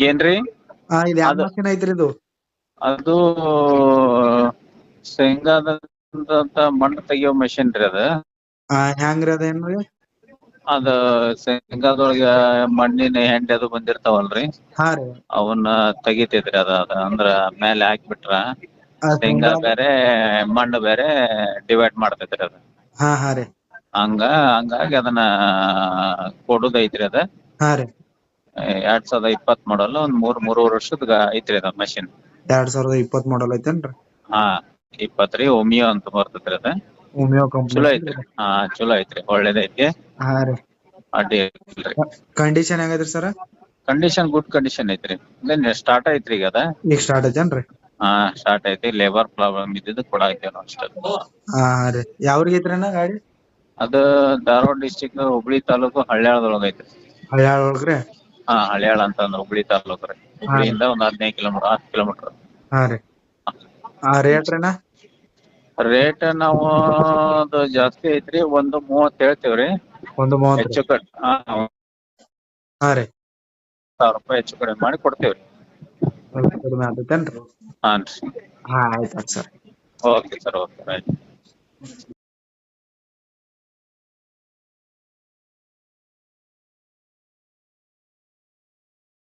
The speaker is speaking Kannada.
ಏನ್ರಿ? ಹಾ ಇದು ಯಾವ ಅದು- ಮಷಿನ್ ಐತ್ರಿ ಇದು? ಅದು ಶೇಂಗಾದ ಮಣ್ಣು ತೆಗಿಯೋ ಮಷಿನ್ ರೀ ಅದ. ಹಾ ಹೆಂಗ್ರಿ ಅದೇನ್ರಿ ಅದ ಶೇಂಗಾದೊಳಗ ಮಣ್ಣಿನ ಹೆಂಡಿ ಅದು ಬಂದಿರ್ತಾವಲ್ರಿ. ಹಾ ರೀ. ಅವನ್ನ ತೆಗಿತೈತ್ರಿ ಅದ ಅದ ಅಂದ್ರ ಮೇಲೆ ಹಾಕ್ಬಿಟ್ರ. ಆ ಶೇಂಗಾ ಶೇಂಗಾ- ಬೇರೆ ಮಣ್ಣು ಬೇರೆ ಡಿವೈಡ್ ಮಾಡ್ತೈತ್ರಿ ಅದ. ಹಾ ಹಾ ರೀ. ಹಂಗ ಹಂಗಾಗಿ ಅದನ್ನ ಕೊಡುದೈತ್ರಿ ಅದ. ಹಾ ರೀ. ಎರಡ್ ಸಾವಿರದ ಇಪ್ಪತ್ತ್ ಮಾಡಲ್ ಒಂದ್ ಮೂರ್ ಮೂರುವರೆ ವರ್ಷದ ಐತ್ರಿ ಅದ ಮಷಿನ್ ಎರಡ್ ಸಾವಿರದ ಇಪ್ಪತ್ತ್ ಮಾಡಲ್ ಐತೇನ್ರಿ? ಹಾ ಇಪ್ಪತ್ತ್ರಿ ಒಮಿಯೋ ಅಂತ ಬರ್ತೈತ್ರಿ ಅದ. ಉಮಿಯೋ ಚಲೋ ಐತ್ರಿ. ಹಾ ಚಲೋ ಐತ್ರಿ ಒಳ್ಳೇದೈತಿ ಹಾ ರೀ. ಅಡ್ಡಿ ಇಲ್ರಿ ಕಂಡೀಷನ್ ಹೆಂಗೈತ್ರಿ ಸರ್ ಕಂಡೀಷನ್ ಗುಡ್ ಕಂಡೀಷನ್ ಐತ್ರಿ. ಸ್ಟಾರ್ಟ್ ಐತ್ರಿ ಈಗ ಅದ. ಈಗ ಸ್ಟಾರ್ಟ್ ಐತೇನ್ರಿ? ಹಾ ಸ್ಟಾರ್ಟ್ ಐತಿ ಲೇಬರ್ ಪ್ರಾಬ್ಲಮ್ ಇದ್ದಿದ್ದು ಕೂಡ ಐತಿ ಅಷ್ಟೇ. ಹಾ ರೀ. ಯಾವ್ರಿಗೆ ಐತ್ರಿ ಅಣ್ಣ ಗಾಡಿ? ಅದ ಧಾರವಾಡ ಡಿಸ್ಟಿಕ್ ಹುಬ್ಳಿ ತಾಲೂಕು ಹಳ್ಯಾಳದೊಳಗ ಐತ್ರಿ. ಹಳ್ಯಾಳ ಒಳಗ್ರಿ ಹಾ ಹಳ್ಯಾಳ ಅಂತ ಅಂದ್ರ ಹುಬ್ಳಿ ತಾಲೂಕು ರೀ. ಹುಬ್ಳಿಯಿಂದ ಒಂದ್ ಹದಿನೈದು ಕಿಲೋಮೀಟರ್ ಹತ್ತು ಕಿಲೋಮೀಟರ್. ಹಾ ರೀ. ಆ ರೇಟ್ ರೀ ರೇಟ್ ನಾವು ಅದು ಜಾಸ್ತಿ ಐತ್ರಿ ಒಂದು ಮೂವತ್ತ್ ಹೇಳ್ತೇವ್ರಿ ಒಂದು ಮೂವತ್ತು ಹೆಚ್ಚು ಕಡಿಮೆ ಹಾ ಹಾ ರೀ. ಸಾವಿರ ರೂಪಾಯಿ ಹೆಚ್ಚು ಕಡಿಮೆ ಮಾಡಿ ಕೊಡ್ತೇವ್ರಿ ಸ್ವಲ್ಪ ಕಡಿಮೆ ಆಗ್ತೈತೇನ್ರಿ? ಹಾನ್ರಿ ಹಾ ಆಯ್ತು ಸರ್. ಓಕೆ ಸರ್ ಓಕೆ ಆಯ್ತು.